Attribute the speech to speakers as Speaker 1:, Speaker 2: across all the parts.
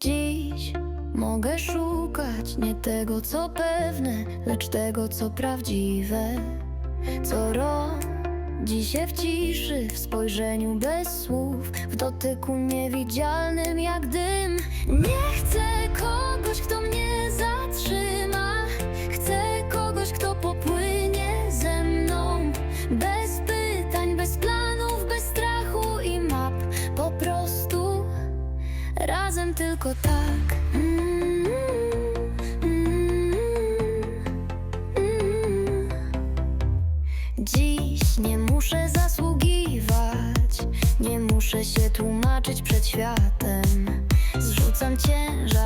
Speaker 1: Dziś mogę szukać nie tego, co pewne, lecz tego, co prawdziwe. Co rodzi się w ciszy, w spojrzeniu bez słów, w dotyku niewidzialnym jak dym. Nie chcę razem tylko tak. Dziś nie muszę zasługiwać, nie muszę się tłumaczyć przed światem. Zrzucam ciężar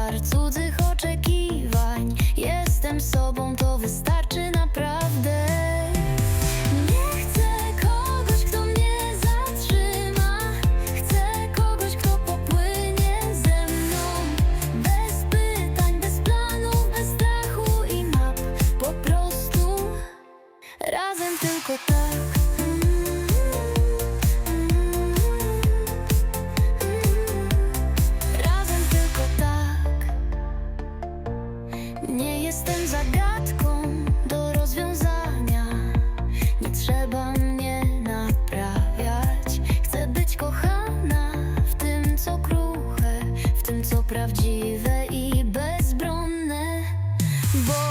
Speaker 1: tylko tak. Razem tylko tak. Nie jestem zagadką do rozwiązania. Nie trzeba mnie naprawiać. Chcę być kochana w tym, co kruche, w tym, co prawdziwe i bezbronne. Bo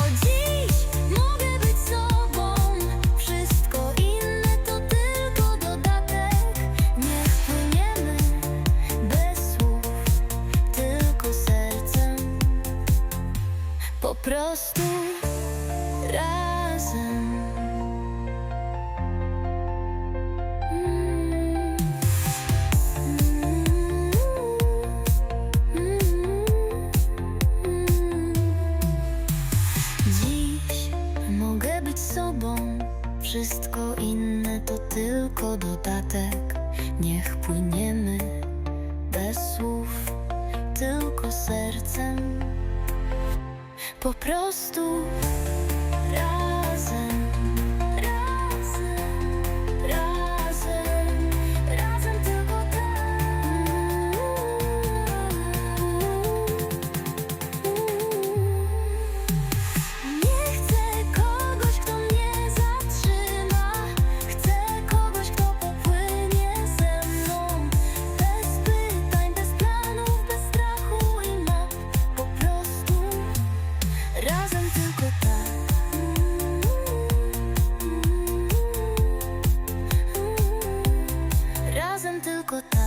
Speaker 1: Po prostu razem. Dziś mogę być sobą. Wszystko inne to tylko dodatek. Niech płyniemy bez słów, tylko sercem. Po prostu razem.